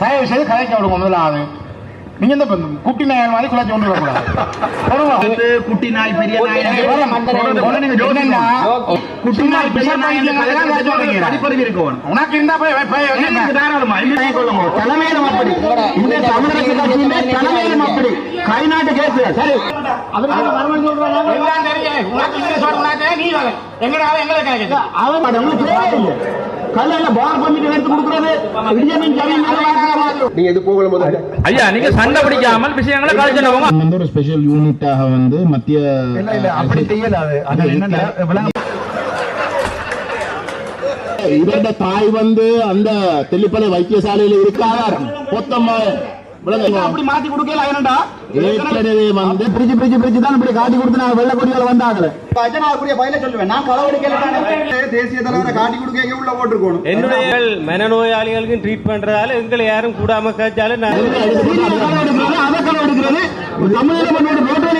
தயவு செய்து கதைக்க விடுங்க முதலாவது நீங்க இந்த குட்டி நாயல் மாதிரி குழந்தை கொண்டு வரக்கூடாது. குட்டி நாய் பெரிய நாய் குட்டி நாய் பெரிய நாய். படிப்பறிவு இருக்கணும் உனக்கு இருந்தா போய். தாராளமா தலைமையிலும் அப்படி. இந்த தமிழக கட்சியிலே தலைமையிலும் அப்படி. கை நாட்டு கேஸ். சரி. ஆளு எங்களை கேக்குது. அவன் உங்களுக்கு தேவையில்லை கல்லையில பார் பண்ணிட்டு எடுத்து கொடுக்குறது. இடியமின் ஜமீன் நீங்க இது போகல முதல்ல ஐயா நீங்க சண்டை பிடிக்காமல் விஷயங்களை கழிச்சு போங்க வந்து ஒரு ஸ்பெஷல் யூனிட்டாக வந்து மத்திய அப்படி செய்யல அது. அது என்னன்னா இவருடைய தாய் வந்து அந்த தெல்லிப்பளை வைத்தியசாலையில இருக்கார். மொத்தமா. அப்படி மாத்தி கொடுக்கல என்னடா ஏற்கனவே வந்து பிரிச்சு பிரிச்சு பிரிச்சு தான் இப்படி காட்டி கொடுத்து நான் வெள்ள கொடிகள் வந்தாங்களே அஜனாக்குரிய பயில சொல்லுவேன். நான் களவடிக்கல தேசிய தலைவரை காட்டி கொடுக்க உள்ள போட்டுருக்கணும். என்னுடைய மனநோயாளிகளுக்கு ட்ரீட் பண்றதால எங்களை யாரும் கூடாம கேட்டாலும் நான் அதை களவெடுக்கிறது தமிழக மண்ணோட ரோட்டோட